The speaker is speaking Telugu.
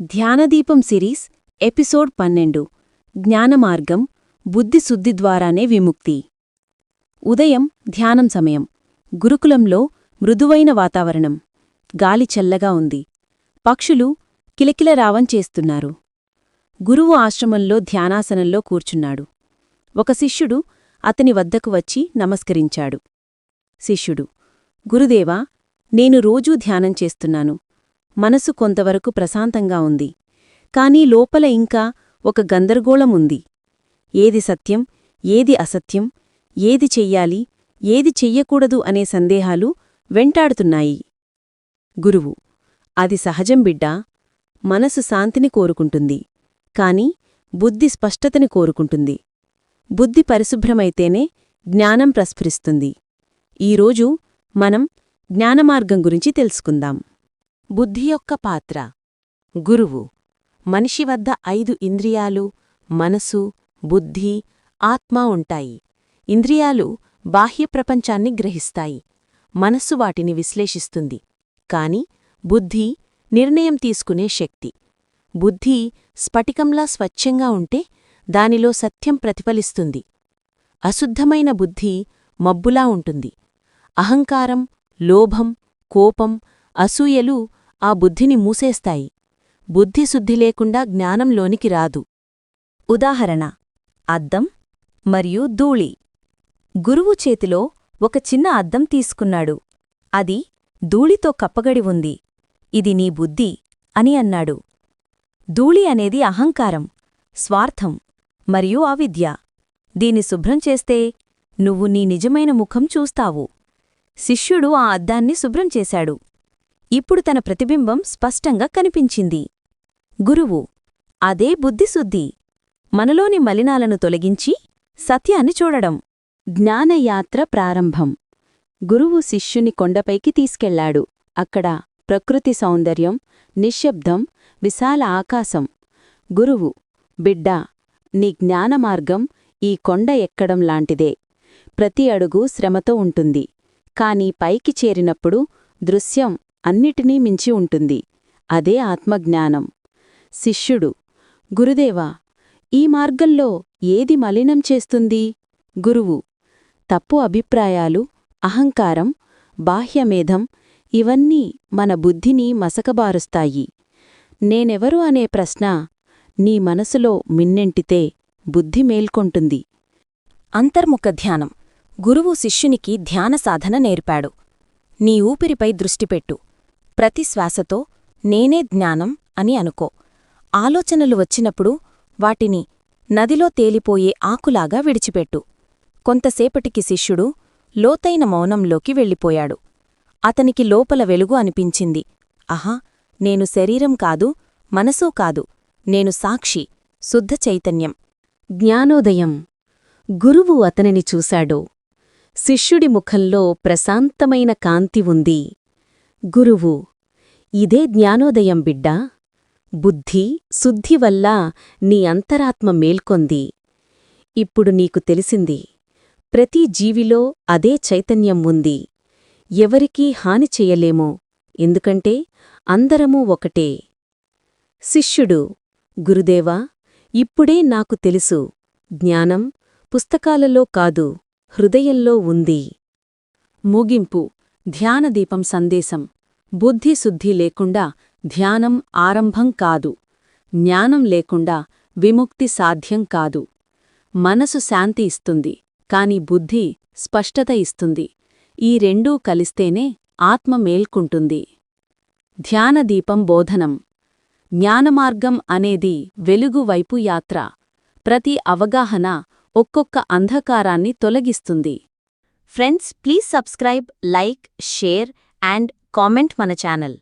ధ్యానదీపం సిరీస్ ఎపిసోడ్ పన్నెండు. జ్ఞానమార్గం బుద్ధిశుద్ధి ద్వారానే విముక్తి. ఉదయం ధ్యానం సమయం. గురుకులంలో మృదువైన వాతావరణం. గాలి చల్లగా ఉంది. పక్షులు కిలకిలరావం చేస్తున్నారు. గురువు ఆశ్రమంలో ధ్యానాసనంలో కూర్చున్నాడు. ఒక శిష్యుడు అతని వద్దకు వచ్చి నమస్కరించాడు. శిష్యుడు గురుదేవా నేను రోజూ ధ్యానం చేస్తున్నాను. మనసు కొంతవరకు ప్రశాంతంగా ఉంది. కాని లోపల ఇంకా ఒక గందరగోళం ఉంది. ఏది సత్యం ఏది అసత్యం ఏది చెయ్యాలి ఏది చెయ్యకూడదు అనే సందేహాలు వెంటాడుతున్నాయి. గురువు అది సహజం బిడ్డా? మనసు శాంతిని కోరుకుంటుంది. కాని బుద్ధి స్పష్టతని కోరుకుంటుంది. బుద్ధి పరిశుభ్రమైతేనే జ్ఞానం ప్రస్ఫురిస్తుంది. ఈరోజు మనం జ్ఞానమార్గం గురించి తెలుసుకుందాం. బుద్ధి యొక్క పాత్ర. గురువు. మనిషి వద్ద ఐదు ఇంద్రియాలు మనసు బుద్ధి ఆత్మ ఉంటాయి. ఇంద్రియాలు బాహ్య ప్రపంచాన్ని గ్రహిస్తాయి. మనస్సు వాటిని విశ్లేషిస్తుంది. కాని బుద్ధి నిర్ణయం తీసుకునే శక్తి. బుద్ధి స్ఫటికంలా స్వచ్ఛంగా ఉంటే దానిలో సత్యం ప్రతిఫలిస్తుంది. అశుద్ధమైన బుద్ధి మబ్బులా ఉంటుంది. అహంకారం లోభం కోపం అసూయలు ఆ బుద్ధిని మూసేస్తాయి. బుద్ధిశుద్ధి లేకుండా జ్ఞానంలోనికి రాదు. ఉదాహరణ. అద్దం మరియు ధూళి. గురువు చేతిలో ఒక చిన్న అద్దం తీసుకున్నాడు. అది ధూళితో కప్పగడి ఉంది. ఇది నీ బుద్ధి అని అన్నాడు. ధూళి అనేది అహంకారం స్వార్థం మరియు అవిద్య. దీని శుభ్రం చేస్తే నువ్వు నీ నిజమైన ముఖం చూస్తావు. శిష్యుడు ఆ అద్దాన్ని శుభ్రం చేశాడు. ఇప్పుడు తన ప్రతిబింబం స్పష్టంగా కనిపించింది. గురువు అదే బుద్ధిశుద్ధి. మనలోని మలినాలను తొలగించి సత్యాన్ని చూడడం. జ్ఞానయాత్ర ప్రారంభం. గురువు శిష్యుని కొండపైకి తీసుకెళ్ళాడు. అక్కడ ప్రకృతి సౌందర్యం నిశ్శబ్దం విశాల ఆకాశం. గురువు బిడ్డా నీ జ్ఞానమార్గం ఈ కొండ ఎక్కడం లాంటిదే. ప్రతి అడుగు శ్రమతో ఉంటుంది. కాని పైకి చేరినప్పుడు దృశ్యం అన్నిటినీ మించి ఉంటుంది. అదే ఆత్మజ్ఞానం. శిష్యుడు గురుదేవా ఈ మార్గంలో ఏది మలినం చేస్తుంది? గురువు తప్పు అభిప్రాయాలు అహంకారం బాహ్యమేధం ఇవన్నీ మన బుద్ధిని మసకబారుస్తాయి. నేనెవరు అనే ప్రశ్న నీ మనసులో మిన్నెంటితే బుద్ధి మేల్కొంటుంది. అంతర్ముఖ ధ్యానం. గురువు శిష్యునికి ధ్యాన సాధన నేర్పాడు. నీ ఊపిరిపై దృష్టిపెట్టు ప్రతి శ్వాసతో నేనే జ్ఞానం అని అనుకో. ఆలోచనలు వచ్చినప్పుడు వాటిని నదిలో తేలిపోయే ఆకులాగా విడిచిపెట్టు. కొంతసేపటికి శిష్యుడు లోతైన మౌనంలోకి వెళ్ళిపోయాడు. అతనికి లోపల వెలుగు అనిపించింది. అహా నేను శరీరం కాదు మనసూ కాదు నేను సాక్షి శుద్ధ చైతన్యం. జ్ఞానోదయం. గురువు అతనిని చూశాడు. శిష్యుడి ముఖంలో ప్రశాంతమైన కాంతి ఉంది. గురువు ఇదే జ్ఞానోదయం బిడ్డా బుద్ధి శుద్ధి వల్ల నీ అంతరాత్మ మేల్కొంది. ఇప్పుడు నీకు తెలిసింది ప్రతి జీవిలో అదే చైతన్యం ఉంది. ఎవరికీ హాని చెయ్యలేమో ఎందుకంటే అందరమూ ఒకటే. శిష్యుడు గురుదేవా ఇప్పుడే నాకు తెలుసు జ్ఞానం పుస్తకాలలో కాదు హృదయంలో ఉంది. ముగింపు. ధ్యానదీపం సందేశం. బుద్ధిశుద్ధి లేకుండా ధ్యానం ఆరంభం కాదు. జ్ఞానం లేకుండా విముక్తి సాధ్యం కాదు. మనసు శాంతి ఇస్తుంది కాని బుద్ధి స్పష్టత ఇస్తుంది. ఈ రెండూ కలిస్తేనే ఆత్మ మేల్కుంటుంది. ధ్యానదీపం బోధనం. జ్ఞానమార్గం అనేది వెలుగువైపు యాత్ర. ప్రతి అవగాహన ఒక్కొక్క అంధకారాన్ని తొలగిస్తుంది. friends please subscribe like share and comment మన ఛానల్